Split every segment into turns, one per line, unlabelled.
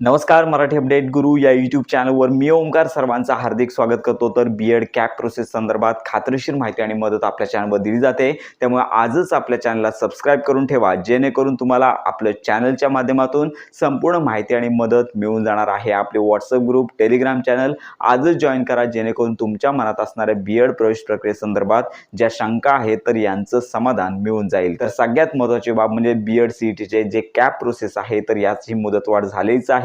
नमस्कार मराठी अपडेट गुरु या यूट्यूब चॅनलवर मी ओंकार सर्वांचं हार्दिक स्वागत करतो. तर बी एड कॅप प्रोसेस संदर्भात खात्रीशीर माहिती आणि मदत आपल्या चॅनलवर दिली जाते. त्यामुळे आजच आपल्या चॅनलला सबस्क्राईब करून ठेवा जेणेकरून तुम्हाला आपलं चॅनलच्या माध्यमातून संपूर्ण माहिती आणि मदत मिळून जाणार आहे. आपले व्हॉट्सअप ग्रुप टेलिग्राम चॅनल आजच जॉईन करा जेणेकरून तुमच्या मनात असणाऱ्या बी एड प्रवेश प्रक्रियेसंदर्भात ज्या शंका आहेत तर यांचं समाधान मिळून जाईल. तर सगळ्यात महत्त्वाची बाब म्हणजे बी एड सी टीचे जे कॅप प्रोसेस आहे तर याची मुदतवाढ झालीच आहे.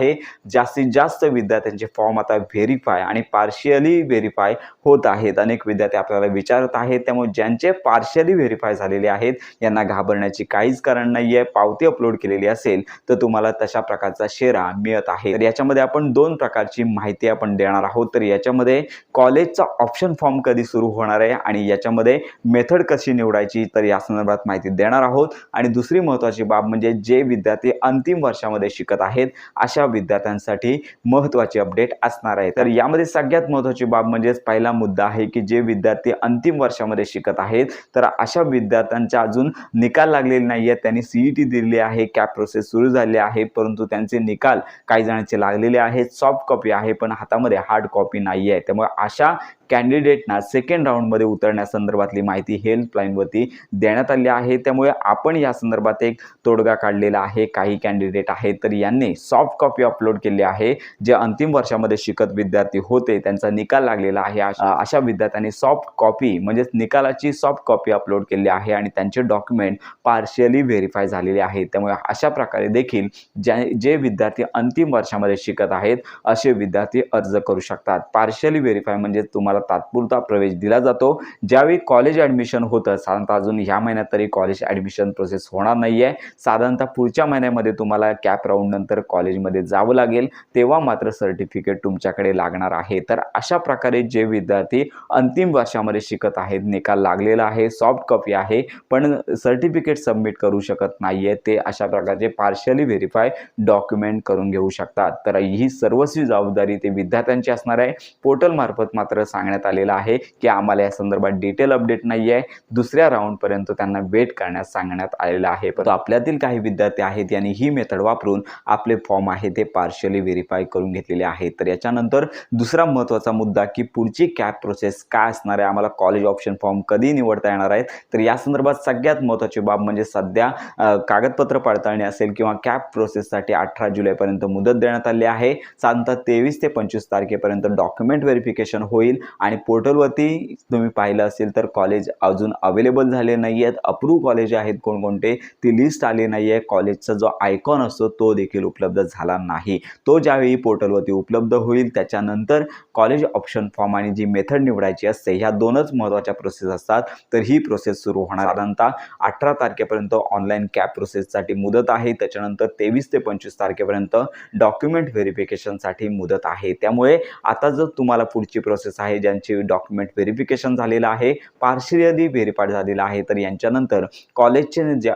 जास्तीत जास्त विद्यार्थ्यांचे फॉर्म आता व्हेरीफाय आणि पार्शियली व्हेरीफाय होत आहेत. अनेक विद्यार्थी आपल्याला विचारत आहेत. त्यामुळे ज्यांचे पार्शियली व्हेरीफाय झालेले आहेत यांना घाबरण्याची काहीच कारण नाही आहे पावती अपलोड केलेली असेल तर तुम्हाला तशा प्रकारचा शेरा मिळत आहे. तर याच्यामध्ये आपण दोन प्रकारची माहिती आपण देणार आहोत. तर याच्यामध्ये कॉलेजचा ऑप्शन फॉर्म कधी सुरू होणार आहे आणि याच्यामध्ये मेथड कशी निवडायची तर या संदर्भात माहिती देणार आहोत. आणि दुसरी महत्त्वाची बाब म्हणजे जे विद्यार्थी अंतिम वर्षामध्ये शिकत आहेत अशा विद्यार्थ्यांसाठी महत्त्वाची अपडेट असणार आहे. तर यामध्ये सगळ्यात महत्त्वाची बाब म्हणजेच पहिला मुद्दा आहे की जे विद्यार्थी अंतिम वर्षामध्ये शिकत आहेत तर अशा विद्यार्थ्यांच्या अजून निकाल लागलेले नाही आहेत त्यांनी सीई टी दिलेली आहे कॅप प्रोसेस सुरू झाली आहे परंतु त्यांचे निकाल काही जणांचे लागलेले आहेत. सॉफ्ट कॉपी आहे पण हातामध्ये हार्ड कॉपी नाही आहे त्यामुळे अशा कॅन्डिडेटना सेकंड राऊंडमध्ये उतरण्यासंदर्भातली माहिती हेल्पलाईनवरती देण्यात आली आहे. त्यामुळे आपण या संदर्भात एक तोडगा काढलेला आहे. काही कॅन्डिडेट आहेत तर यांनी सॉफ्ट कॉपी अपलोड केली आहे. जे अंतिम वर्षामध्ये शिकत विद्यार्थी होते त्यांचा निकाल लागलेला आहे. अशा विद्यार्थ्यांनी सॉफ्ट कॉपी म्हणजेच निकालाची सॉफ्ट कॉपी अपलोड केली आहे आणि त्यांचे डॉक्युमेंट पार्शियली व्हेरीफाय झालेले आहेत. त्यामुळे अशा प्रकारे देखील ज्या जे विद्यार्थी अंतिम वर्षामध्ये शिकत आहेत असे विद्यार्थी अर्ज करू शकतात. पार्शियली व्हेरीफाय म्हणजे तुम्हाला तात्पुरता प्रवेश दिला जातो. ज्यावेळी कॉलेज ॲडमिशन होतं साधारणतः अजून ह्या महिन्यात तरी कॉलेज ॲडमिशन प्रोसेस होणार नाही आहे साधारणतः पुढच्या महिन्यामध्ये तुम्हाला कॅप राऊंड नंतर कॉलेजमध्ये जावं लागेल. तेव्हा मात्र सर्टिफिकेट तुमच्याकडे लागणार आहे. तर अशा प्रकारे जे विद्यार्थी अंतिम वर्षामध्ये शिकत आहेत निकाल लागलेला आहे सॉफ्ट कॉपी आहे पण सर्टिफिकेट सबमिट करू शकत नाही आहे ते अशा प्रकारचे पार्शियली व्हेरीफाय डॉक्युमेंट करून घेऊ शकतात. तर ही सर्वस्वी जबाबदारी ते विद्यार्थ्यांची असणार आहे. पोर्टलमार्फत मात्र सांग सांगण्यात आलेलं आहे की आम्हाला या संदर्भात डिटेल अपडेट नाही आहे दुसऱ्या राऊंडपर्यंत त्यांना वेट करण्यास सांगण्यात आलेलं आहे. परंतु आपल्यातील काही विद्यार्थी आहेत यांनी ही मेथड वापरून आपले फॉर्म आहे ते पार्शियली व्हेरीफाय करून घेतलेले आहेत. तर याच्यानंतर दुसरा महत्त्वाचा मुद्दा की पुढची कॅप प्रोसेस काय असणार आहे? आम्हाला कॉलेज ऑप्शन फॉर्म कधी निवडता येणार आहेत? तर या संदर्भात सगळ्यात महत्त्वाची बाब म्हणजे सध्या कागदपत्र पडताळणी असेल किंवा कॅप प्रोसेससाठी अठरा जुलैपर्यंत मुदत देण्यात आली आहे. साधारणतः तेवीस ते पंचवीस तारखेपर्यंत डॉक्युमेंट व्हेरिफिकेशन होईल. आणि पोर्टलवरती तुम्ही पाहिलं असेल तर कॉलेज अजून अवेलेबल झाले नाही आहेत अप्रूव्ह कॉलेज आहेत कोणकोणते? ती लिस्ट आली नाही आहे कॉलेजचा जो आयकॉन असतो तो देखील उपलब्ध झाला नाही. तो ज्यावेळी पोर्टलवरती उपलब्ध होईल त्याच्यानंतर कॉलेज ऑप्शन फॉर्म आणि जी मेथड निवडायची असते ह्या दोनच महत्त्वाच्या प्रोसेस असतात. तर ही प्रोसेस सुरू होणार. साधारणतः अठरा तारखेपर्यंत ऑनलाईन कॅप प्रोसेससाठी मुदत आहे. त्याच्यानंतर तेवीस ते पंचवीस तारखेपर्यंत डॉक्युमेंट व्हेरिफिकेशनसाठी मुदत आहे. त्यामुळे आता जर तुम्हाला पुढची प्रोसेस आहे ज्यांचे डॉक्युमेंट व्हेरिफिकेशन झालेलं आहे पार्शियली व्हेरीफाईड झालेलं आहे. तर यांच्यानंतर कॉलेजचे ज्या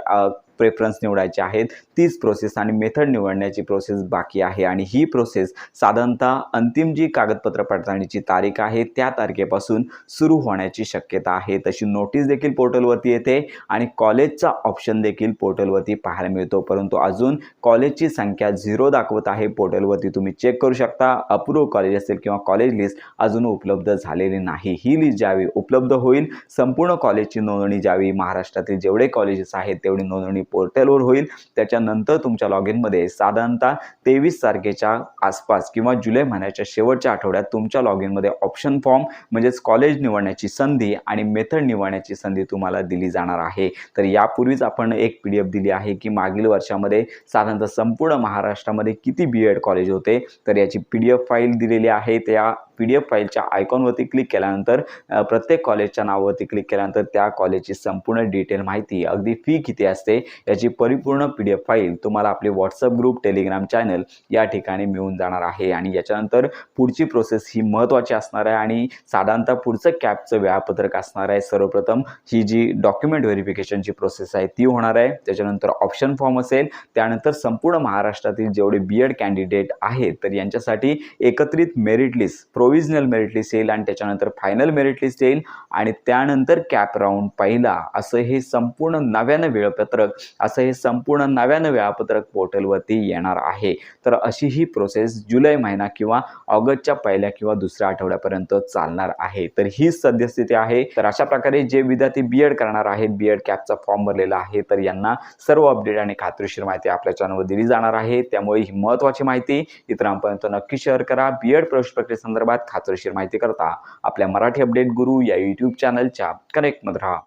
प्रेफरन्स निवडायचे आहेत. तीच प्रोसेस आणि मेथड निवडण्याची प्रोसेस बाकी आहे. आणि ही प्रोसेस साधारणतः अंतिम जी कागदपत्र पडताळणीची तारीख आहे त्या तारखेपासून सुरू होण्याची शक्यता आहे. तशी नोटीस देखील पोर्टलवरती येते आणि कॉलेजचा ऑप्शन देखील पोर्टलवरती पाहायला मिळतो. परंतु अजून कॉलेजची संख्या झिरो दाखवत आहे. पोर्टलवरती तुम्ही चेक करू शकता. अप्रूव्ह कॉलेज असेल किंवा कॉलेज लिस्ट अजून उपलब्ध झालेली नाही. ही लिस्ट ज्यावेळी उपलब्ध होईल संपूर्ण कॉलेजची नोंदणी ज्यावेळी महाराष्ट्रातील जेवढे कॉलेजेस आहेत तेवढी नोंदणी पोर्टलवर होईल. त्याच्यानंतर तुमच्या लॉग इनमध्ये साधारणतः तेवीस तारखेच्या आसपास किंवा जुलै महिन्याच्या शेवटच्या आठवड्यात तुमच्या लॉग इनमध्ये ऑप्शन फॉर्म म्हणजेच कॉलेज निवडण्याची संधी आणि मेथड निवडण्याची संधी तुम्हाला दिली जाणार आहे. तर यापूर्वीच आपण एक पी डी एफ दिली आहे की मागील वर्षामध्ये साधारणतः संपूर्ण महाराष्ट्रामध्ये किती बी एड कॉलेज होते? तर याची पी डी एफ फाईल दिलेली आहे. त्या पी डी एफ फाईलच्या आयकॉनवरती क्लिक केल्यानंतर प्रत्येक कॉलेजच्या नावावरती क्लिक केल्यानंतर त्या कॉलेजची संपूर्ण डिटेल माहिती अगदी फी किती असते याची परिपूर्ण पी डी एफ फाईल तुम्हाला आपले व्हॉट्सअप ग्रुप टेलिग्राम चॅनल या ठिकाणी मिळून जाणार आहे. आणि याच्यानंतर पुढची प्रोसेस ही महत्त्वाची असणार आहे आणि साधारणतः पुढचं कॅबचं वेळापत्रक असणार आहे. सर्वप्रथम ही जी डॉक्युमेंट व्हेरिफिकेशनची प्रोसेस आहे ती होणार आहे. त्याच्यानंतर ऑप्शन फॉर्म असेल. त्यानंतर संपूर्ण महाराष्ट्रातील जेवढे बी एड कॅन्डिडेट आहेत तर यांच्यासाठी एकत्रित merit list provisional merit list येईल आणि त्याच्यानंतर फायनल मेरिट लिस्ट येईल आणि त्यानंतर कॅप राऊंड पहिला. असं हे संपूर्ण नव्यानं वेळापत्रक असं हे संपूर्ण नव्यानं वेळापत्रक पोर्टलवरती येणार आहे. तर अशी ही प्रोसेस जुलै महिना किंवा ऑगस्टच्या पहिल्या किंवा दुसऱ्या आठवड्यापर्यंत चालणार आहे. तर ही सद्यस्थिती आहे. तर अशा प्रकारे जे विद्यार्थी बी एड करणार आहेत बी एड कॅपचा फॉर्म भरलेला आहे तर यांना सर्व अपडेट आणि खात्रीशीर माहिती आपल्या चॅनलवर दिली जाणार आहे. त्यामुळे ही महत्त्वाची माहिती इतरांपर्यंत नक्की शेअर करा. बी एड प्रवेश प्रक्रियेसंदर्भात खात्रीशीर माहिती करता आपल्या मराठी अपडेट गुरु या यूट्यूब चॅनलच्या कनेक्टमध्ये राहा.